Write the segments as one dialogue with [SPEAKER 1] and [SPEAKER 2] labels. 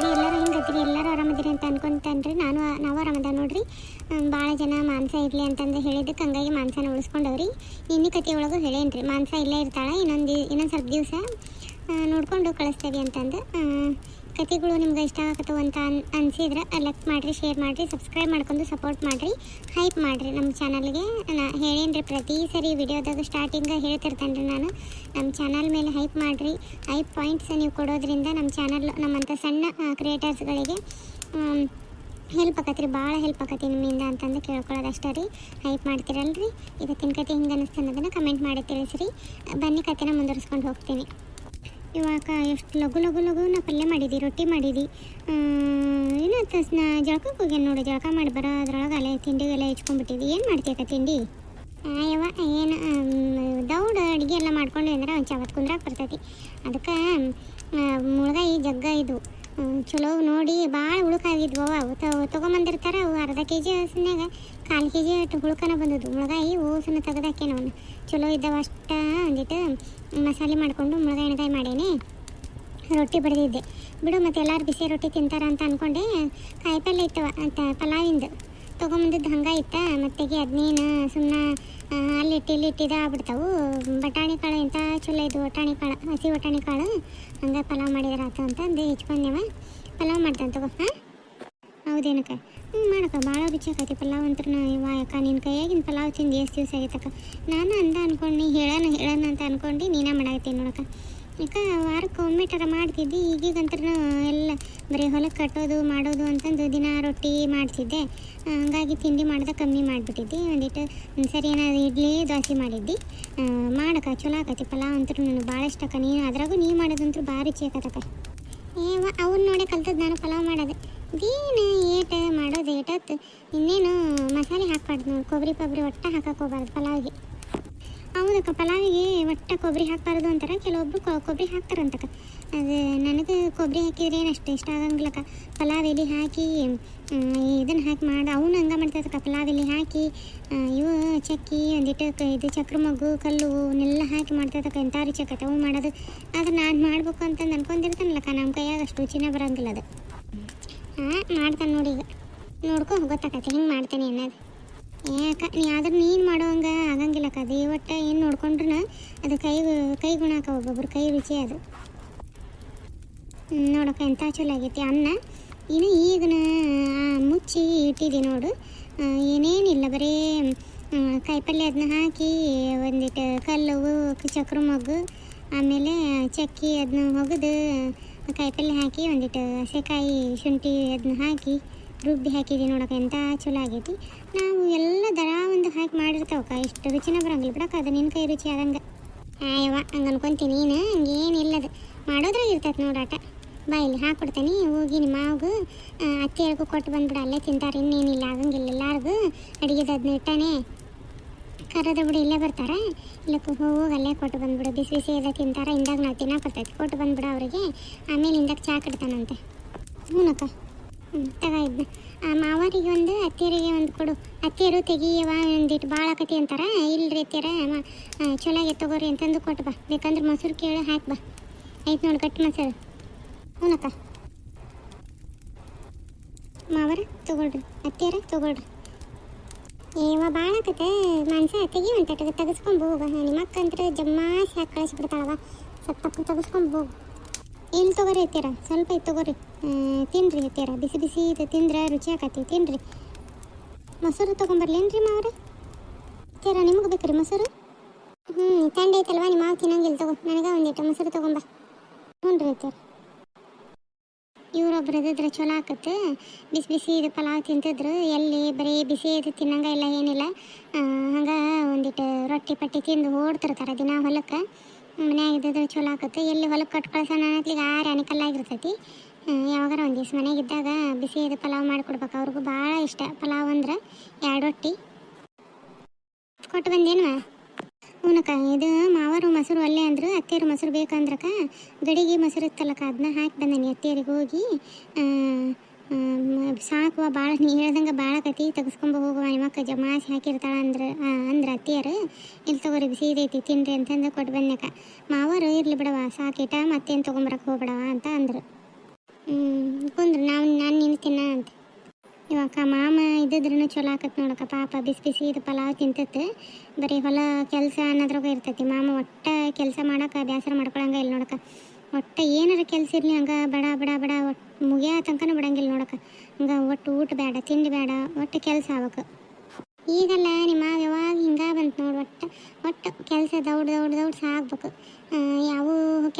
[SPEAKER 1] ರೀ ಎಲ್ಲರೂ ಹೆಂಗತ್ರಿ ಎಲ್ಲರೂ ಆರಾಮದಿರಿ ಅಂತ ಅನ್ಕೊಂತಾನ್ರಿ ನಾನು ನಾವು ಆರಾಮದ ನೋಡ್ರಿ. ಭಾಳ ಜನ ಮಾಂಸ ಇರಲಿ ಅಂತಂದು ಹೇಳಿದ್ದಕ್ಕೆ ಹಂಗಾಗಿ ಮಾಂಸನ ಉಳಿಸ್ಕೊಂಡವ್ರಿ. ನಿನ್ನೆ ಕತೆ ಒಳಗೂ ಹೇಳೇನ್ರಿ. ಮಾಂಸ ಇಲ್ಲೇ ಇರ್ತಾಳೆ, ಇನ್ನೊಂದು ಇನ್ನೊಂದು ಸ್ವಲ್ಪ ದಿವಸ ನೋಡ್ಕೊಂಡು ಕಳಿಸ್ತೇವೆ ಅಂತಂದು. ಆ, ಕತೆಗಳು ನಿಮ್ಗೆ ಇಷ್ಟ ಆಗತ್ತವ ಅಂತ ಅನ್ ಅನ್ಸಿದ್ರೆ ಲೈಕ್ ಮಾಡಿರಿ ಶೇರ್ ಮಾಡಿರಿ ಸಬ್ಸ್ಕ್ರೈಬ್ ಮಾಡ್ಕೊಂಡು ಸಪೋರ್ಟ್ ಮಾಡಿರಿ ಹೈಪ್ ಮಾಡಿರಿ. ನಮ್ಮ ಚಾನಲ್ಗೆ ನಾ ರೀ ಪ್ರತಿ ಸರಿ ವಿಡಿಯೋದಾಗ ಸ್ಟಾರ್ಟಿಂಗ್ ಹೇಳ್ತಿರ್ತೇನೆ ರೀ ನಾನು. ನಮ್ಮ ಚಾನಲ್ ಮೇಲೆ ಹೈಪ್ ಮಾಡಿರಿ. ಹೈಪ್ ಪಾಯಿಂಟ್ಸ್ ನೀವು ಕೊಡೋದ್ರಿಂದ ನಮ್ಮ ಚಾನಲ್ ನಮ್ಮಂಥ ಸಣ್ಣ ಕ್ರಿಯೇಟರ್ಸ್ಗಳಿಗೆ ಹೆಲ್ಪ್ ಆಕತ್ರಿ ಭಾಳ ಹೆಲ್ಪ್ ಆಕತಿ ನಿಮ್ಮಿಂದ ಅಂತಂದು ಕೇಳ್ಕೊಳ್ಳೋದು ಅಷ್ಟೇ ರೀ. ಹೈಪ್ ಮಾಡ್ತೀರಲ್ರಿ. ಇವತ್ತಿನ ಕತೆ ಹಿಂಗೆ ಅನ್ನಿಸ್ತು ಅನ್ನೋದನ್ನು ಕಮೆಂಟ್ ಮಾಡಿ ತಿಳಿಸ್ರಿ. ಬನ್ನಿ ಕತೆನ ಮುಂದುವರಿಸ್ಕೊಂಡು ಹೋಗ್ತೀನಿ. ಇವಾಗ ಎಷ್ಟು ಲಘು ಲಘು ಲಘು ನಾ ಪಲ್ಯ ಮಾಡಿದ್ದಿ ರೊಟ್ಟಿ ಮಾಡಿದ್ದಿ ಏನು ನಾ ಜಳಕಕ್ಕೆ ಹೋಗ್ಯಾನ ನೋಡು, ಜಳಕ ಮಾಡಿ ಬರೋ, ಅದ್ರೊಳಗೆ ಅಲೆ ತಿಂಡಿಗೆಲ್ಲ ಹೆಚ್ಕೊಂಡ್ಬಿಟ್ಟಿದ್ದಿ ಏನು ಮಾಡ್ತೀಯಕ್ಕ ತಿಂಡಿ? ಯಾವ ಏನು ದೌಡ ಅಡುಗೆ ಎಲ್ಲ ಮಾಡ್ಕೊಂಡು ಅಂದ್ರೆ ಒಂದು ಚಾವತ್ ಕುಂದ್ರಾಕ್ ಬರ್ತೈತಿ. ಅದಕ್ಕೆ ಮುಳುಗಾಯಿ ಜಗ್ಗ ಇದು. ಚಲೋ ನೋಡಿ ಭಾಳ ಹುಳುಕಾಗಿದ್ವು ಅವು. ತೊಗೊಂಬಂದಿರ್ತಾರೆ ಅವು ಅರ್ಧ ಕೆ ಜಿ ಹಸಿನಾಗ ಕಾಲು ಕೆ ಜಿ ಹುಳುಕನ ಬಂದದ್ದು. ಮುಳುಗಾಯಿ ಓಸನ ತೆಗ್ದಾಕೇನ ಅವನು ಚಲೋ ಇದ್ದಾವ ಒಂದಿಟ್ಟು ಮಸಾಲೆ ಮಾಡಿಕೊಂಡು ಮುಳ್ಗಾಯಿ ಎಣ್ಗಾಯಿ ಮಾಡೇನೆ. ರೊಟ್ಟಿ ಬಡ್ದಿದ್ದೆ. ಬಿಡು ಮತ್ತೆ ಎಲ್ಲರೂ ಬಿಸಿ ರೊಟ್ಟಿ ತಿಂತಾರ ಅಂತ ಅಂದ್ಕೊಂಡೆ ಕಾಯಿಪಲ್ಲೆ ಇತ್ತು ಅಂತ ಪಲಾವಿಂದು. ತೊಗೊಂಬಂದಿದ್ದು ಹಂಗೆ ಇತ್ತ. ಮತ್ತೆಗೆ ಅದನ್ನೇನು ಸುಮ್ಮನೆ ಅಲ್ಲಿ ಇಟ್ಟು ಇಲ್ಲಿ ಇಟ್ಟಿದ ಆಗ್ಬಿಡ್ತಾವು ಬಟಾಣಿ ಕಾಳು ಎಂಥ ಚಲೋ ಇದು ಬಟಾಣಿ ಕಾಳು, ಹಸಿ ವಟಾಣಿ ಕಾಳು. ಹಂಗೆ ಪಲಾವ್ ಮಾಡಿದ್ರ ಆತು ಅಂತ ಅಂದು ಹೆಚ್ಕೊಂಡೆವ ಪಲಾವ್ ಮಾಡ್ತಾನೆ ತಗೋ, ಹಾಂ? ಹೌದೇನಕ್ಕ? ಮಾಡಕ್ಕ ಭಾಳ ರುಚಿ ಆಕತಿ ಪಲಾವ್ ಅಂತ ಇವ ಅಕ್ಕ ನಿನ್ನ ಕೈಯಾಗಿನ ಪಲಾವ್ ತಿಂದು, ಎಷ್ಟು ದಿವಸ ಆಗೈತಕ್ಕ ನಾನು ಅಂದ ಅನ್ಕೊಂಡು, ಹೇಳೋಣ ಹೇಳೋಣ ಅಂತ ಅನ್ಕೊಂಡು ನೀನೇ ಮಾಡಾಕತ್ತೀನಿ ನೋಡಕ್ಕ ಯಾಕ ವಾರಕ್ಕೆ ಒಮ್ಮೆ ಮಾಡ್ತಿದ್ದೆ ಈಗೀಗಂತೂ ಎಲ್ಲ ಬರೀ ಹೊಲಕ್ಕೆ ಕಟ್ಟೋದು, ಮಾಡೋದು ಅಂತಂದು ದಿನ ರೊಟ್ಟಿ ಮಾಡ್ತಿದ್ದೆ. ಹಾಗಾಗಿ ತಿಂಡಿ ಮಾಡ್ದೆ ಕಮ್ಮಿ ಮಾಡಿಬಿಟ್ಟಿದ್ದೆ. ಒಂದಿಟ್ಟು ಒಂದ್ ಸರಿ, ಏನಾದ್ರು ಇಡ್ಲಿ, ದೋಸೆ ಮಾಡಿದ್ದೆ. ಮಾಡಕ್ಕ, ಚಲೋ ಆಕತಿ ಪಲಾವ್ ಅಂತೂ ನನಗೆ ಭಾಳ ಇಷ್ಟ ಅಕ್ಕ. ನೀನು ಅದ್ರಾಗೂ ನೀ ಮಾಡೋದಂತೂ ಭಾರಿ ರುಚಿ ಆಕತಕ್ಕ ಏ ಅವ್ರು ನೋಡೇ ಕಲ್ತದ್ದು ನಾನು ಪಲಾವ್ ಮಾಡೋದು. ಇದೇನು ಏಟ ಮಾಡೋದು ಏಟತ್ತು ಇನ್ನೇನು ಮಸಾಲೆ ಹಾಕ್ಬಾರ್ದು ನೋಡಿ, ಕೊಬ್ಬರಿ ಪಬ್ರಿ ಒಟ್ಟ ಹಾಕಕ್ಕೆ ಹೋಗ್ಬಾರ್ದು ಪಲಾವಿಗೆ. ಹೌದಕ್ಕ ಪಲಾವಿಗೆ ಒಟ್ಟ ಕೊಬ್ಬರಿ ಹಾಕ್ಬಾರ್ದು ಅಂತಾರೆ, ಕೆಲವೊಬ್ರು ಕೊಬ್ಬರಿ ಹಾಕ್ತಾರಂತಕ್ಕ. ಅದು ನನಗೆ ಕೊಬ್ಬರಿ ಹಾಕಿದ್ರೆ ಏನು ಅಷ್ಟು ಇಷ್ಟ ಆಗಂಗಿಲ್ಲಕ್ಕ ಪಲಾವ್ ಎಲೆ ಹಾಕಿ ಇದನ್ನು ಹಾಕಿ ಮಾಡಿ. ಅವನು ಹಂಗೆ ಮಾಡ್ತಾಯಿರ್ತಕ್ಕ ಪಲಾವ್ ಎಲೆ ಹಾಕಿ ಇವು ಚಕ್ಕಿ, ಒಂದಿಟ್ಟು ಇದು ಚಕ್ರ ಮಗ್ಗು, ಕಲ್ಲು, ಅವನ್ನೆಲ್ಲ ಹಾಕಿ ಮಾಡ್ತಾಯಿರ್ತಕ್ಕ ಎಂಥ ರುಚಿ ಅವು ಮಾಡೋದು. ಆದ್ರೆ ನಾನು ಮಾಡ್ಬೇಕು ಅಂತಂದು ಅನ್ಕೊಂಡಿರ್ತಾನಲ್ಲಕ್ಕ ನಮ್ಮ ಕೈಯಾಗ ಅಷ್ಟು ರುಚಿನೇ ಬರೋಂಗಿಲ್ಲ ಅದು. ಹಾಂ ಮಾಡ್ತಾನೆ ನೋಡಿ ಈಗ. ನೋಡ್ಕೊ, ಗೊತ್ತಾಕತ್ತೆ, ಹಿಂಗೆ ಮಾಡ್ತಾನೆ ಅನ್ನೋದು. ಏಕ ನೀ ಆದ್ರೆ ನೀನು ಮಾಡೋಂಗ ಆಗಂಗಿಲ್ಲಕ್ಕ ಅದು ಒಟ್ಟು ಏನು ನೋಡ್ಕೊಂಡ್ರು ಅದು ಕೈ ಕೈ ಗುಣಾಕ ಒಬ್ಬೊಬ್ರು, ಕೈ ರುಚಿ ಅದು. ನೋಡಕ್ಕ ಎಂಥ ಚಲೋ ಆಗೈತಿ. ಅನ್ನ, ಇನ್ನು ಈಗ ಮುಚ್ಚಿ ಇಟ್ಟಿದ್ದೆ ನೋಡು. ಏನೇನಿಲ್ಲ, ಬರೀ ಕಾಯಿಪಲ್ಯ ಅದನ್ನ ಹಾಕಿ ಒಂದಿಟ್ಟು ಕಲ್ಲು ಚಕ್ರ, ಮಗ್ಗು, ಆಮೇಲೆ ಚಕ್ಕಿ ಅದನ್ನ ಒಗೆದು ಕಾಯಿಪಲ್ಯ ಹಾಕಿ ಒಂದಿಟ್ಟು ಹಸೆಕಾಯಿ ಶುಂಠಿ ಅದನ್ನ ಹಾಕಿ ರುಬ್ಬಿ ಹಾಕಿದ್ವಿ ನೋಡೋಕೆ ಎಂಥ ಚಲೋ ಆಗೈತಿ. ನಾವು ಎಲ್ಲ ದರ ಒಂದು ಹಾಕಿ ಮಾಡಿರ್ತಾವಕ್ಕ, ಇಷ್ಟು ರುಚಿನ ಬರೋಂಗಿಲ್ಲ ಬಿಡಕ್ಕ, ಅದು ನಿನ್ನ ಕೈ ರುಚಿ ಆದಂಗೆ. ಆಯವ್ವ, ಹಂಗೆ ಅನ್ಕೊಂತೀನಿ ನೀನು ಹಂಗೇನಿಲ್ಲದು ಮಾಡೋದ್ರಲ್ಲಿ ಇರ್ತೈತೆ ನೋಡಾಟ ಬಾಯಲ್ಲಿ ಹಾಕ್ಕೊಡ್ತೇನೆ ಹೋಗಿ ನಿಮ್ಮ ಅತ್ತೆ ಅತ್ತೆಯರ್ಗೂ ಕೊಟ್ಟು ಬಂದ್ಬಿಡ, ಅಲ್ಲೇ ತಿಂತಾರೆ, ಇನ್ನೇನಿಲ್ಲ, ಆಗಂಗಿಲ್ಲ, ಎಲ್ಲರಿಗೂ ಅಡುಗೆದು ಅದನ್ನ ಇಟ್ಟಾನೆ. ಕರದ ಬಿಡು, ಇಲ್ಲೇ ಬರ್ತಾರೆ. ಇಲ್ಲ ಹೋಗಿ ಅಲ್ಲೇ ಕೊಟ್ಟು ಬಂದ್ಬಿಡು, ಬಿಸಿ ಬಿಸಿ ಎಲ್ಲ ತಿಂತಾರೆ, ಹಿಂದಾಗ ನಾವು ತಿನ್ನಕ್ಕೆ ಬರ್ತೈತೆ ಕೊಟ್ಟು ಬಂದ್ಬಿಡು ಅವರಿಗೆ. ಆಮೇಲೆ ಹಿಂದಾಗ ಚಾ ಕಟ್ತಾನಂತೆ. ಹ್ಞೂನಕ್ಕ ಹ್ಞೂ, ತಗ ಇದ್ನ. ಆ ಮಾವರಿಗೆ ಒಂದು, ಅತ್ತಿಯರಿಗೆ ಒಂದು ಕೊಡು. ಅತ್ತಿಯರು ತೆಗಿಯವ ಒಂದಿಟ್ಟು ಭಾಳ ಆಕತಿ ಅಂತಾರ. ಇಲ್ರಿ ಅತ್ತಿಯರ ಮ- ಚಲೋ ಆಗೈತೆ ತಗೋರಿ ಅಂತಂದು ಕೊಟ್ಟು ಬಾ. ಬೇಕಂದ್ರೆ ಮೊಸರು ಕೇಳಿ, ಹಾಕಿ ಬಾ. ಆಯ್ತು ನೋಡಿ, ಕಟ್ ಮೊಸರು. ಹ್ಞೂನಕ್ಕ ಮಾವರ, ತಗೊಳ್ರಿ. ಅತ್ತಿಯರ, ತಗೊಳ್ರಿ. ಏವ ಭಾಳ ಆಕತೆ ಮಾಂಸ ತೆಗಿ ಅಂತ ತೆಗೆಸ್ಕೊಂಡು ಹೋಗ ನಿಮ್ಮ ಅಕ್ಕ ಅಂತ ಜಮ್ಮಾಸಿ ಹಾಕಿ ಕಳಿಸ್ಬಿಡ್ತಾಳವ. ಸ್ವಲ್ಪ ತಪ್ಪು ತೆಗೆಸ್ಕೊಂಡು ಹೋಗು. ಇಲ್ಲಿ ತಗೋರಿ ಎತ್ತೀರ ಸ್ವಲ್ಪ ಇದು ತಗೋರಿ. ತಿನ್ರಿ ಎತ್ತೀರ ಬಿಸಿ ಬಿಸಿ ಇದು ತಿಂದ್ರೆ ರುಚಿ ಆಕತಿ, ತಿನ್ರಿ. ಮೊಸರು ತೊಗೊಂಬರ್ಲೇನ್ರಿ ಮಾವ್ರೆ ಎತ್ತೀರ ನಿಮಗೆ ಬೇಕ್ರಿ ಮೊಸರು? ಹ್ಞೂ ತಂಡ ಐತಲ್ವಾ ನಿಮ್ಮ ಮಾವು ತಿನ್ನಂಗಿಲ್ಲ ತಗೋ. ನನಗೆ ಒಂದಿಟ್ಟು ಮೊಸರು ತೊಗೊಂಬ. ಹ್ಞೂ ರೀ ಎತ್ತೀರ ಇವ್ರೊಬ್ರು ಚಲೋ ಆಕತ್ತೆ. ಬಿಸಿ ಬಿಸಿ ಇದು ಪಲಾವ್ ತಿಂತಿದ್ರು. ಎಲ್ಲಿ ಬರೀ ಬಿಸಿ ಇದು ತಿನ್ನಂಗ ಇಲ್ಲ, ಏನಿಲ್ಲ. ಹಂಗೆ ಒಂದಿಟ್ಟು ರೊಟ್ಟಿ ಪಟ್ಟಿ ತಿಂದು ಓಡ್ತಿರ್ತಾರೆ ದಿನ ಹೊಲಕ್ಕೆ. ಮನ್ಯಾಗ ಇದ್ದಿದ್ರೆ ಚಲೋ ಆಕತ್ತೆ. ಎಲ್ಲಿ ಹೊಲಕ್ಕೆ ಕಟ್ ಕಳ್ಸೋಣ ಅನ್ನತ್ಲಿಗೆ ಆರು ಅನಿಕಲ್ಲಾಗಿರ್ತೈತಿ ಯಾವಾಗಾರ ಒಂದು ದಿವ್ಸ ಮನೆಗಿದ್ದಾಗ ಬಿಸಿ ಇದು ಪಲಾವ್ ಮಾಡಿಕೊಡ್ಬೇಕು. ಅವ್ರಿಗೂ ಭಾಳ ಇಷ್ಟ. ಪಲಾವ್ ಅಂದ್ರೆ ಎರಡು ರೊಟ್ಟಿ. ಕೊಟ್ಟು ಬಂದೇನು ಹ್ಞೂನಕ್ಕ ಇದು ಮಾವರು ಮೊಸರು ಅಲ್ಲೇ ಅಂದ್ರು, ಅತ್ತೆಯರು ಮೊಸರು ಬೇಕಂದ್ರಕ್ಕ, ಗಡಿಗೆ ಮೊಸರು ಇತ್ತಲ್ಲಕ್ಕ ಅದನ್ನ ಹಾಕಿ ಬಂದಾನೆ ಅತ್ತೆಯರಿಗೆ ಹೋಗಿ. ಸಾಕುವ ಭಾಳ ನೀ ಹೇಳ್ದಂಗೆ ಭಾಳ ಕತಿ, ತೆಗೆಸ್ಕೊಂಬ ಹೋಗುವ ಮಕ್ಕ ಜಮಾಸಿ ಹಾಕಿರ್ತಾಳ ಅಂದ್ರೆ ಅಂದ್ರೆ ಅತ್ತಿಯರು, ಇಲ್ಲಿ ತಗೋರಿ, ಬಿಸಿ ಇದೈತಿ, ತಿನ್ರಿ ಅಂತಂದು ಕೊಟ್ಟು ಬಂದ್ಯಾಕ ಮಾವರು, ಇರ್ಲಿ ಬಿಡವ ಸಾಕಿಟ ಮತ್ತೇನು ತೊಗೊಂಬರಕ್ಕೆ ಹೋಗ್ಬಿಡವ ಅಂತ ಅಂದ್ರು. ಕುಂದ್ರು, ನಾವು, ನಾನು ನಿನ್ನ ತಿನ್ನ ಅಂತ ಇವಾಗ ಮಾಮ ಇದ್ದಿದ್ರೂ ಚಲೋ ಆಕತ್ ನೋಡಕ್ಕ. ಪಾಪ ಬಿಸಿ ಬಿಸಿ ಇದು ಪಲಾವ್ ತಿಂತತ್ತೆ ಬರೀ ಹೊಲ ಕೆಲಸ ಅನ್ನೋದ್ರಾಗ ಇರ್ತೈತಿ. ಮಾಮ ಒಟ್ಟ ಕೆಲಸ ಮಾಡಕ್ಕೆ ಬೇಸರ ಮಾಡ್ಕೊಳಂಗ ಇಲ್ಲ ನೋಡಕ್ಕ. ಒಟ್ಟ ಏನಾರ ಕೆಲಸ ಇರಲಿ ಹಂಗೆ ಬಡ ಬಡ ಬಡ ಒಟ್ಟು ಮುಗಿಯೋ ತನಕನೂ ಬಿಡಂಗಿಲ್ಲ ನೋಡಕ್ಕ. ಹಂಗೆ ಒಟ್ಟು ಊಟ ಬೇಡ ತಿಂಡಿ ಬೇಡ ಒಟ್ಟು ಕೆಲಸ ಆಗ್ಬೇಕು ಈಗಲ್ಲ ನಿಮ್ಮ ಯಾವಾಗ ಹಿಂಗೆ ಬಂತು ನೋಡಿ ಒಟ್ಟು ಒಟ್ಟು ಕೆಲಸ ದೌಡ್ ದೌಡ್ ದೌಡ್ ಸಾಕ್ಬೇಕು ಯಾವ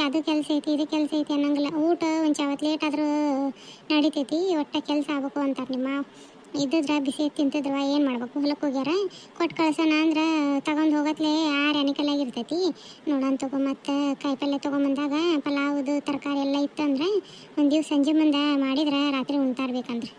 [SPEAKER 1] ಅದು ಕೆಲಸ ಐತಿ, ಇದು ಕೆಲಸ ಐತಿ ಅನ್ನಂಗಿಲ್ಲ. ಊಟ ಒಂದು ಲೇಟ್ ಆದರೂ ನಡಿತೈತಿ, ಒಟ್ಟು ಕೆಲಸ ಆಗ್ಬೇಕು ಅಂತಾರೆ ನಿಮ್ಮ ಇದ್ದಿದ್ರೆ ಬಿಸಿ ತಿಂತಿದ್ರವ, ಏನು ಮಾಡ್ಬೇಕು? ಹೊಲಕ್ಕೆ ಹೋಗ್ಯಾರ? ಕೊಟ್ಟು ಕಳ್ಸೋಣ ಅಂದ್ರೆ ತಗೊಂಡು ಹೋಗತ್ಲೆ ಯಾರು ಅನಿಕಲಾಗಿರ್ತೈತಿ ನೋಡೋಣ ತಗೋ, ಮತ್ತು ಕಾಯಿಪಲ್ಯ ತೊಗೊಂಬಂದಾಗ ಪಲಾವ್ದು, ತರಕಾರಿ ಎಲ್ಲ ಇತ್ತಂದ್ರೆ ಒಂದು ದಿವ್ಸ ಸಂಜೆ ಮುಂದೆ ಮಾಡಿದ್ರೆ ರಾತ್ರಿ ಉಣ್ತಾರ್ಬೇಕಂದ್ರೆ.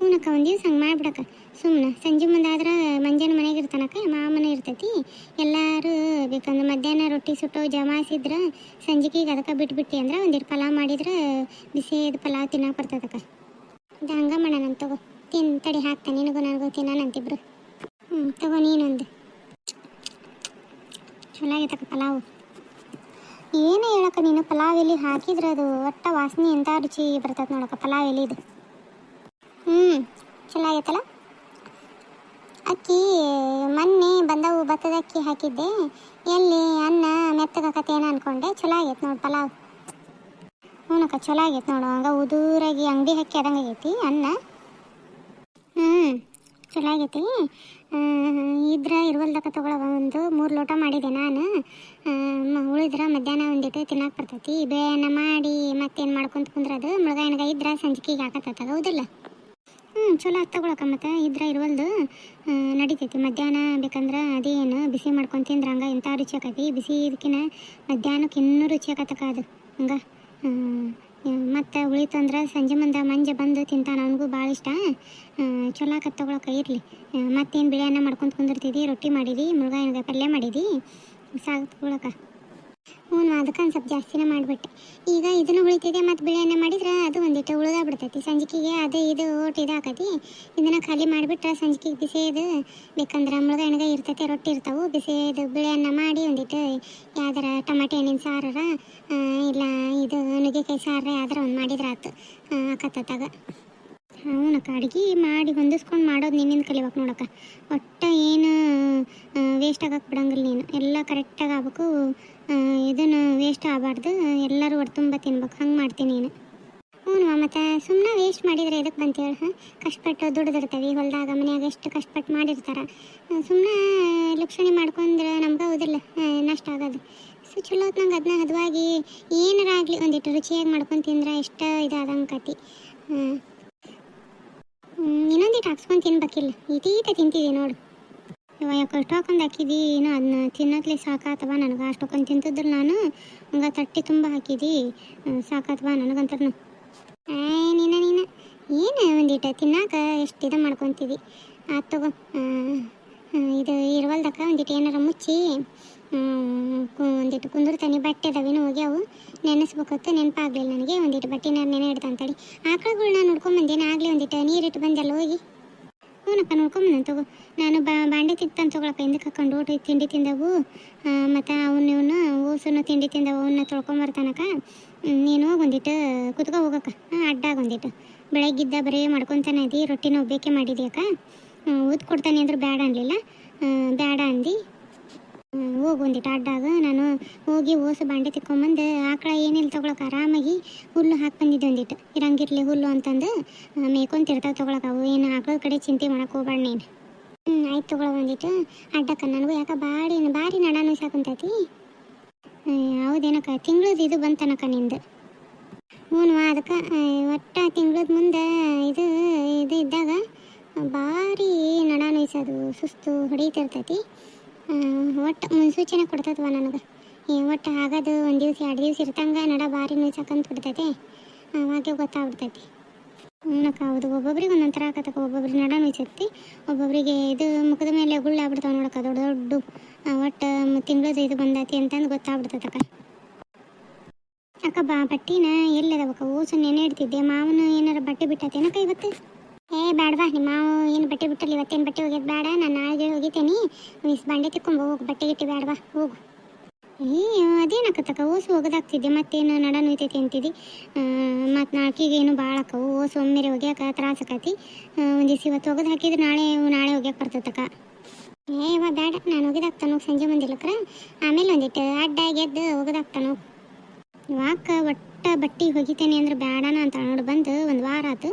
[SPEAKER 1] ಹೂನಕ್ಕ, ಒಂದು ದಿವ್ಸ ಹಂಗೆ ಮಾಡ್ಬಿಡಕ್ಕ. ಸುಮ್ಮನೆ ಸಂಜೆ ಮುಂದೆ ಆದ್ರೆ ಮಂಜಾನ ಮನೆಗೆ ಇರ್ತಾನಕ್ಕ, ಮಾಮನ ಇರ್ತೈತಿ. ಎಲ್ಲರೂ ಬೇಕಂದ್ರೆ ಮಧ್ಯಾಹ್ನ ರೊಟ್ಟಿ ಸುಟ್ಟು ಜಮಾಯಿಸಿದ್ರೆ ಸಂಜೆಗೆ ಅದಕ್ಕೆ ಬಿಟ್ಬಿಟ್ಟು ಅಂದ್ರೆ ಒಂದಿಟ್ಟು ಪಲಾವ್ ಮಾಡಿದ್ರೆ ಬಿಸಿದು ಪಲಾವ್ ತಿನ್ನಕ್ಕೆ ಬರ್ತದಕ್ಕ. ಇದು ಹಂಗೆ ಮಾಡೋಣ ತಗೋ. ತಿನ್, ತಡಿ ಹಾಕ್ತಾನೆ ನಿನಗೂ ನನಗೂ ತಿನ್ನಂತಿಬ್ರು ಹ್ಞೂ ತಗೋ ನೀನೊಂದು. ಚಲೋ ಆಗೈತಕ್ಕ ಪಲಾವು. ಏನು ಹೇಳಕ್ಕ ನೀನು, ಪಲಾವ್ ಎಲೆ ಹಾಕಿದ್ರೆ ಅದು? ಒಟ್ಟ ವಾಸನೆ ಎಂಥ ರುಚಿ ಬರ್ತದೆ ನೋಡಕ್ಕ ಪಲಾವ್ ಎಲೆದು ಹ್ಞೂ ಚಲೋ ಆಗೈತಲ್ಲ ಅಕ್ಕಿ, ಮೊನ್ನೆ ಬಂದವು, ಭತ್ತದ ಅಕ್ಕಿ ಹಾಕಿದ್ದೆ. ಎಲ್ಲಿ ಅನ್ನ ಮೆತ್ತಗಾಕತ್ತೇನ ಅನ್ಕೊಂಡೆ ಚಲೋ ಆಗೈತೆ ನೋಡಿ ಪಲಾವ್. ಹ್ಞೂನಕ್ಕ ಚಲೋ ಆಗೈತೆ ನೋಡು. ಹಂಗೆ ಉದೂರಾಗಿ ಅಂಗಡಿ ಹಾಕಿ ಅದಂಗೆ ಆಗೈತಿ, ಅನ್ನ. ಹ್ಞೂ ಚಲೋ ಆಗೈತಿ ಇದ್ರೆ ಇರುವಲ್ದಕ್ಕ ತಗೊಳವ ಒಂದು ಮೂರು ಲೋಟ ಮಾಡಿದೆ ನಾನು. ಉಳಿದ್ರೆ ಮಧ್ಯಾಹ್ನ ಒಂದಿಟ್ಟು ತಿನ್ನಕ್ಕೆ ಬರ್ತೈತಿ. ಬೇನ ಮಾಡಿ ಮತ್ತೇನು ಮಾಡ್ಕೊಂತ ಕುಂದ್ರದು? ಮುಳುಗಾಯನ್ಗ ಇದ್ರೆ ಸಂಜಿಕೆಗೆ ಹಾಕತ್ತದ ಹೌದಿಲ್ಲ? ಹ್ಞೂ ಚಲೋ ಆತ್ ತಗೊಳಕ ಮತ್ತೆ. ಇದ್ರ ಇರುವಲ್ದು ನಡಿತೈತಿ. ಮಧ್ಯಾಹ್ನ ಬೇಕಂದ್ರೆ ಅದೇನು ಬಿಸಿ ಮಾಡ್ಕೊಂಡು ತಿಂದ್ರೆ ಹಂಗೆ ಎಂಥ ರುಚಿ ಆಕೈತಿ. ಬಿಸಿ ಇದಕ್ಕಿನ ಮಧ್ಯಾಹ್ನಕ್ಕೆ ಇನ್ನೂ ರುಚಿ ಆಕತ್ತಕ ಅದು. ಹಂಗೆ? ಮತ್ತು ಉಳಿತಂದ್ರೆ ಸಂಜೆ ಮುಂದೆ ಮಂಜ ಬಂದು ತಿಂತಾನೆ ಅವನಿಗೂ ಭಾಳ ಇಷ್ಟ. ಚಲೋ ಆಕತ್ ತಗೊಳಕ ಇರಲಿ. ಮತ್ತೇನು ಬಿಳಿ ಮಾಡ್ಕೊಂಡು ಕುಂದಿರ್ತಿದ್ದಿ ರೊಟ್ಟಿ ಮಾಡಿದಿ, ಮುಳುಗಾಯಿನ ಪಲ್ಯ ಮಾಡಿದಿ, ಸಾಕು ತಗೊಳಕ ಹ್ಞೂ ಅದಕ್ಕೆ ಒಂದು ಸ್ವಲ್ಪ ಜಾಸ್ತಿನೇ ಮಾಡಿಬಿಟ್ಟೆ. ಈಗ ಇದನ್ನು ಉಳಿತಿದೆ ಮತ್ತು ಬಿಳಿಯನ್ನ ಮಾಡಿದ್ರೆ ಅದು ಒಂದಿಟ್ಟು ಉಳಿದ ಬಿಡ್ತೈತಿ ಸಂಜಿಕೆಗೆ ಅದು ಇದು ಒಟ್ಟು ಇದು ಹಾಕತಿ. ಇದನ್ನು ಖಾಲಿ ಮಾಡಿಬಿಟ್ರೆ ಸಂಜಿಕೆಗೆ ಬಿಸಿದು ಬೇಕಂದ್ರೆ ಮುಳುಗಣ್ಣಗೆ ಇರ್ತೈತೆ, ರೊಟ್ಟಿ ಇರ್ತಾವೆ. ಬಿಸಿದು ಬಿಳಿಯನ್ನ ಮಾಡಿ ಒಂದಿಟ್ಟು ಯಾವ್ದಾರ ಟಮಾಟೆ ಹಣ್ಣಿನ ಸಾರರ ಇಲ್ಲ ಇದು ನುಗ್ಗೆಕಾಯಿ ಸಾರ ಯಾವ್ದಾರ ಒಂದು ಮಾಡಿದ್ರೆ ಆತು ಆಕತ್ತಾಗ ಅವನಕ್ಕ ಅಡುಗೆ ಮಾಡಿ ಹೊಂದಿಸ್ಕೊಂಡು ಮಾಡೋದು ನಿನ್ನಿಂದ ಕಲಿಬೇಕು ನೋಡಕ್ಕ. ಒಟ್ಟು ಏನು ವೇಸ್ಟ್ ಆಗಕ್ಕೆ ಬಿಡಂಗಿಲ್ಲ ನೀನು. ಎಲ್ಲ ಕರೆಕ್ಟಾಗಿ ಆಗ್ಬೇಕು. ಇದನ್ನು ವೇಸ್ಟ್ ಆಗಬಾರ್ದು. ಎಲ್ಲರೂ ಹೊಡೆ ತುಂಬ ತಿನ್ಬೇಕು. ಹಂಗೆ ಮಾಡ್ತೀನಿ ನೀನು. ಹ್ಞೂ ಮತ್ತು ಸುಮ್ಮನೆ ವೇಸ್ಟ್ ಮಾಡಿದರೆ ಎದಕ್ಕೆ ಬಂತೇಳಿ ಹಾಂ? ಕಷ್ಟಪಟ್ಟು ದುಡ್ದಿರ್ತೇವೆ ಹೊಲದಾಗ ಮನ್ಯಾಗ ಎಷ್ಟು ಕಷ್ಟಪಟ್ಟು ಮಾಡಿರ್ತಾರೆ. ಸುಮ್ಮನೆ ಲಕ್ಷಣೆ ಮಾಡ್ಕೊಂಡ್ರೆ ನಮ್ಗೆ ಹೌದಿಲ್ಲ. ನಷ್ಟ ಆಗೋದು. ಸೊ, ಚಲೋ ಹೊತ್ನಂಗೆ ಅದನ್ನ ಹದವಾಗಿ ಏನಾರ ಆಗಲಿ ಒಂದಿಟ್ಟು ರುಚಿಯಾಗಿ ಮಾಡ್ಕೊಂಡು ತಿಂದ್ರೆ ಎಷ್ಟು ಇದಾದಂಗೆ ಕತಿ. ಇನ್ನೊಂದಿಟ್ಟು ಹಾಕ್ಸ್ಕೊಂಡು ತಿನ್ಬೇಕಿಲ್ಲ. ಈಟೀಟ ತಿಂತಿದ್ದೀನಿ ನೋಡು. ಇವ ಯಾಕೆ ಅಷ್ಟೊಂದು ಹಾಕಿದಿ? ಏನೋ ಅದನ್ನ ತಿನ್ನಕ್ಲೆ ಸಾಕಾತವ ನನಗೆ? ಅಷ್ಟೊಂದು ತಿಂತಿದ್ರು ನಾನು. ಹಂಗೆ ತಟ್ಟಿ ತುಂಬ ಹಾಕಿದಿ. ಸಾಕಾತವ ನನಗಂತೂ ಏ ನೀನ ನೀನ. ಏನು ಒಂದಿಟ ತಿನ್ನಾಕ ಎಷ್ಟು ಇದು ತಗೋ. ಆ, ಆ, ಇದು ಇರುವಲ್ದಕ್ಕ ಒಂದಿಟ್ಟು ಏನಾರ ಮುಚ್ಚಿ ಒಂದಿಟ್ಟು ಕುಂದಿರ್ತಾನೆ. ಬಟ್ಟೆ ಅದಾವೇನು ಹೋಗ್ಯಾವು. ನೆನೆಸ್ಬೇಕತ್ತು ನೆನಪಾಗ್ಲಿಲ್ಲ ನನಗೆ. ಒಂದಿಟ್ಟು ಬಟ್ಟೆ ನೆನೆ ಇಡ್ತಾಂತಡಿ ಆಕಳುಗಳನ್ನ ನೋಡ್ಕೊಂಬಂದೇನು? ಆಗಲಿ ಒಂದಿಟ್ಟು ನೀರಿಟ್ಟು ಬಂದೆಲ್ಲ ಹೋಗಿ. ಹ್ಞೂನಪ್ಪ ನೋಡ್ಕೊಂಬಂದು ತಗೋ. ನಾನು ಬಾ, ಬಾಂಡೆ ತಿಂತಾನೆ ತಗೊಳಪ್ಪ ಹಿಂದಕ್ಕೆ ಹಾಕೊಂಡು ಊಟ ತಿಂಡಿ ತಿಂದವು. ಮತ್ತು ಅವನ್ನ ಇವನು ಓಸನ್ನು ತಿಂಡಿ ತಿಂದವು. ಅವನ್ನ ತೊಳ್ಕೊಂಬರ್ತಾನಕ್ಕ ನೀನು ಒಂದಿಟ್ಟು ಕುತ್ಕೊ ಹೋಗಕ್ಕ. ಅಡ್ಡಾಗ ಒಂದಿಟ್ಟು. ಬೆಳಗ್ಗಿದ್ದ ಬರೀ ಮಾಡ್ಕೊತಾನೆ ಇದ್ದಿ ರೊಟ್ಟಿನ ಒಬ್ಬಕ್ಕೆ ಮಾಡಿದ್ಯಾಕ ಊದ್ ಕೊಡ್ತಾನೆ ಅಂದ್ರೆ ಬೇಡ ಅನ್ನಲಿಲ್ಲ ಬೇಡ ಅಂದು. ಹೋಗಿ ಒಂದಿಟ್ಟು ಅಡ್ಡಾಗ ನಾನು ಹೋಗಿ ಓಸು ಬಾಂಡೆ ತಿಕ್ಕೊಂಬಂದು ಆಕಳ ಏನಿಲ್ಲ ತಗೊಳಕ್ಕೆ ಆರಾಮಾಗಿ ಹುಲ್ಲು ಹಾಕಿ ಬಂದಿದ್ದೆ ಒಂದಿಟ್ಟು ಇರಂಗಿರ್ಲಿ ಹುಲ್ಲು ಅಂತಂದು ಮೇಯ್ಕೊಂತಿರ್ತಾವೆ ತಗೊಳಕ್ಕೆ. ಅವು ಏನು ಆಕಳ ಕಡೆ ಚಿಂತೆ ಮಾಡಕ್ಕೆ ಹೋಗ್ಬೇಡ ನೀನು. ಹ್ಞೂ ಆಯ್ತು ತಗೊಳ ಬಂದಿಟ್ಟು ಅಡ್ಡಕ್ಕ ನನಗೂ ಯಾಕೆ ಬಾಡಿ, ಭಾರಿ ನಡಾನು ಸಾಕುಂತೈತಿ ಹೌದೇನಕ್ಕ ತಿಂಗ್ಳದ್ದು ಇದು ಬಂತನಕ್ಕ ನಿಂದು? ಹ್ಞೂ ಅದಕ್ಕೆ ಒಟ್ಟ ತಿಂಗಳದ ಮುಂದೆ ಇದು ಇದು ಇದ್ದಾಗ ಭಾರಿ ನಡಾನು ಸುಸ್ತು ಹೊಡೀತಿರ್ತೈತಿ. ಒಟ್ಟು ಮುನ್ಸೂಚನೆ ಕೊಡ್ತದವ ನನಗೆ? ಒಟ್ಟು ಆಗೋದು ಒಂದು ದಿವ್ಸ, ಎರಡು ದಿವ್ಸ ಇರ್ತಂಗ ನಡ ಭಾರಿ ನೋಯ್ಸಕ್ಕಂತ ಬಿಡ್ತೈತೆ. ಅವಾಗೆ ಗೊತ್ತಾಗ್ಬಿಡ್ತೈತಿ. ಹ್ಞೂನಕ್ಕ ಹೌದು, ಒಬ್ಬೊಬ್ರಿಗೆ ಒಂದೊಂದು ಥರ ಆಕತ್ತಕ್ಕ ಒಬ್ಬೊಬ್ರಿಗೆ ನಡ ನೋಯ್ಸೈತಿ ಒಬ್ಬೊಬ್ರಿಗೆ ಇದು ಮುಖದ ಮೇಲೆ ಗುಳ್ಳ ಆಗ್ಬಿಡ್ತಾವೆ ನೋಡಕ್ಕ, ದೊಡ್ಡ ದೊಡ್ಡ. ಒಟ್ಟು ತಿಂಗಳದು ಇದು ಬಂದೈತಿ ಅಂತಂದು ಗೊತ್ತಾಗ್ಬಿಡ್ತೈತಕ್ಕ. ಅಕ್ಕ ಬಾ, ಬಟ್ಟಿನ ಎಲ್ಲದವಕ್ಕ ಓಸು ನೆನೆ ಇಡ್ತಿದ್ದೆ ಮಾವನ ಏನಾರ ಬಟ್ಟೆ ಬಿಟ್ಟತೇನಕ್ಕ ಇವತ್ತು? ಬೇಡವಾ? ನಿಮ್ಮ ಏನು ಬಟ್ಟೆ ಬಿಟ್ಟಲ್ಲ ಇವತ್ತೇನು ಬಟ್ಟೆ ಹೋಗ್ಯದ ಬೇಡ? ನಾನು ನಾಳೆಗೆ ಹೋಗಿತೇನೆ ಮಿಸ್ ಬಂಡೆ ತಿಕ್ಕೊಂಬ ಹೋಗು, ಬಟ್ಟೆ ಗಿಟ್ಟಿ ಬೇಡವಾ? ಹೋಗು. ಏ, ಅದೇನಾಕತ್ತಕ್ಕ? ಓಸು ಹೋಗೋದಾಗ್ತಿದ್ದೆ ಮತ್ತೇನು ನಡ ನೋಯ್ತೈತಿ ಅಂತಿದ್ದಿ ಮತ್ತು ನಾಲ್ಕಿಗೆ ಏನು ಭಾಳ ಅಕ್ಕವು ಓಸು ಒಮ್ಮೆರೆ ಹೋಗ್ಯಾಕ ತ್ರಾಸ ಆಕತಿ. ಒಂದು ದಿವಸ ಇವತ್ತು ಹೋಗೋದು ಹಾಕಿದ್ರೆ ನಾಳೆ ನಾಳೆ ಹೋಗ್ಯಾಕ ಬರ್ತೈತಕ್ಕ ಏ ಇವ ಬೇಡ. ನಾನು ಹೋಗಿದಾಗ್ತಾನು ಸಂಜೆ ಬಂದಿಲ್ಲಕ್ರ ಆಮೇಲೆ ಒಂದಿಟ್ಟು ಅಡ್ಡ ಗೆದ್ದು ಹೋಗೋದಾಗ್ತಾನು ವಾಕ ಒಟ್ಟ ಬಟ್ಟೆ ಹೋಗಿತೇನೆ ಅಂದ್ರೆ ಬೇಡನ ಅಂತ ನೋಡಿ ಬಂದು ಒಂದು ವಾರ ಆತು.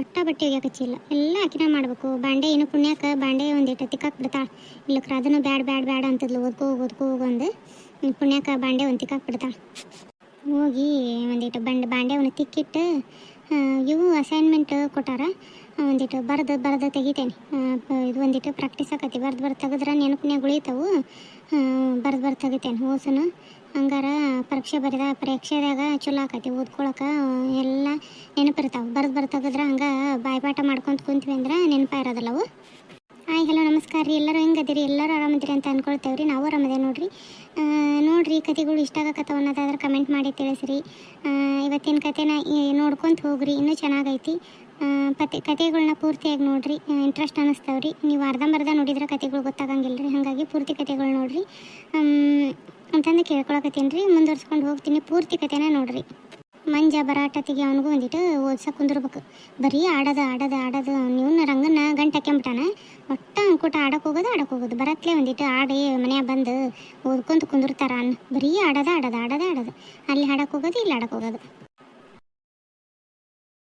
[SPEAKER 1] ಒಟ್ಟ ಬಟ್ಟೆ ಒಗ್ಯಾಕಚ್ಚಿಲ್ಲ ಎಲ್ಲ ಅಕಿನ ಮಾಡ್ಬೇಕು. ಬಾಂಡೆ ಏನು ಪುಣ್ಯಾಕ ಬಾಂಡೆ ಒಂದಿಟ್ಟು ತಿಕ್ಕಾಕ್ ಬಿಡ್ತಾಳೆ. ಇಲ್ಲಕ್ರ ಅದನ್ನು ಬ್ಯಾಡ್ ಬ್ಯಾಡ್ ಬ್ಯಾಡ ಅಂತದ್ಲು, ಓದ್ಕೋ ಓದ್ಕೋ ಹೋಗೊಂದು ಪುಣ್ಯಾಕ ಬಾಂಡೆ ಒಂದು ತಿಕ್ಕಾಕ್ ಬಿಡ್ತಾಳೆ. ಹೋಗಿ ಒಂದಿಟ್ಟು ಬಂಡ್ ಬಾಂಡೆ ಅವನು ತಿಕ್ಕಿಟ್ಟು ಇವು ಅಸೈನ್ಮೆಂಟ್ ಕೊಟ್ಟಾರ. ಒಂದಿಟ್ಟು ಬರೆದು ಬರೆದು ತೆಗಿತೇನೆ. ಇದು ಒಂದಿಟ್ಟು ಪ್ರಾಕ್ಟೀಸ್ ಆಕತಿ. ಬರ್ದು ಬರ್ದು ತೆಗೆದ್ರೆ ನೆನಪಿನ್ಯಾಗ ಉಳಿತಾವು. ಬರ್ದು ಬರ್ದು ತೆಗಿತೇನೆ. ಓಸನು ಹಂಗಾರ ಪರೀಕ್ಷೆ ಬರೆದ, ಪರೀಕ್ಷೆದಾಗ ಚಲೋ ಆಕತಿ, ಓದ್ಕೊಳಕ ಎಲ್ಲ ನೆನಪಿರ್ತಾವೆ. ಬರ್ದು ಬರ್ದು ಹಂಗ ಬಾಯ್ಪಾಠ ಮಾಡ್ಕೊಂತ ಕುಂತ್ವಿ ಅಂದ್ರೆ ನೆನಪ ಇರೋದಿಲ್ಲವು ಹಾಯ್, ಹಲೋ, ನಮಸ್ಕಾರ ರೀ. ಎಲ್ಲರೂ ಹೆಂಗದಿರಿ ಎಲ್ಲರೂ ಆರಾಮದಿರಿ ಅಂತ ಅನ್ಕೊಳ್ತೇವೆ ರೀ ನಾವು ಆರಾಮದೆ ನೋಡ್ರಿ. ನೋಡಿರಿ ಕತೆಗಳು ಇಷ್ಟ ಆಗಕತ್ತವ ಅನ್ನೋದಾದ್ರೆ ಕಮೆಂಟ್ ಮಾಡಿ ತಿಳಿಸ್ರಿ. ಇವತ್ತಿನ ಕತೆನ ನೋಡ್ಕೊತ ಹೋಗ್ರಿ. ಇನ್ನೂ ಚೆನ್ನಾಗೈತಿ. ಪತೆ ಕತೆಗಳನ್ನ ಪೂರ್ತಿಯಾಗಿ ನೋಡ್ರಿ. ಇಂಟ್ರೆಸ್ಟ್ ಅನ್ನಿಸ್ತಾವ್ರಿ ನೀವು ಅರ್ಧಂಬರ್ಧ ನೋಡಿದ್ರೆ ಕತೆಗಳು ಗೊತ್ತಾಗಂಗಿಲ್ಲ ರೀ ಹಾಗಾಗಿ ಪೂರ್ತಿ ಕತೆಗಳು ನೋಡ್ರಿ. ಅಂತಂದು ಕೇಳ್ಕೊಳಕತ್ತೀನಿ ರೀ, ಮುಂದುವರ್ಸ್ಕೊಂಡು ಹೋಗ್ತೀನಿ. ಪೂರ್ತಿ ಕತೆನ ನೋಡ್ರಿ. ಮಂಜ ಬರಾಟತಿಗೆ ಅವನಿಗೂ ಒಂದಿಟ್ಟು ಓದ್ಸಕ್ಕೆ ಕುಂದಿರ್ಬೇಕು. ಬರೀ ಆಡೋದು ಆಡೋದು ಆಡೋದು. ನೀವು ರಂಗನ ಗಂಟು ಹಾಕ್ಯಂಬಿಟ್ಟಾನ. ಒಟ್ಟ ಅಂಕೂಟ ಆಡಕ್ಕೆ ಹೋಗೋದು ಆಡಕ್ಕೆ ಹೋಗೋದು. ಬರತ್ಲೇ ಒಂದಿಟ್ಟು ಆಡಿ ಮನ್ಯಾಗ ಬಂದು ಓದ್ಕೊಂತ ಕುಂದಿರ್ತಾರ ಅನ್ನ ಬರೀ ಆಡೋದು ಆಡೋದು ಆಡೋದು ಆಡೋದು. ಅಲ್ಲಿ ಆಡಕ್ಕೆ ಹೋಗೋದು, ಇಲ್ಲಿ ಆಡಕ್ಕೆ ಹೋಗೋದು.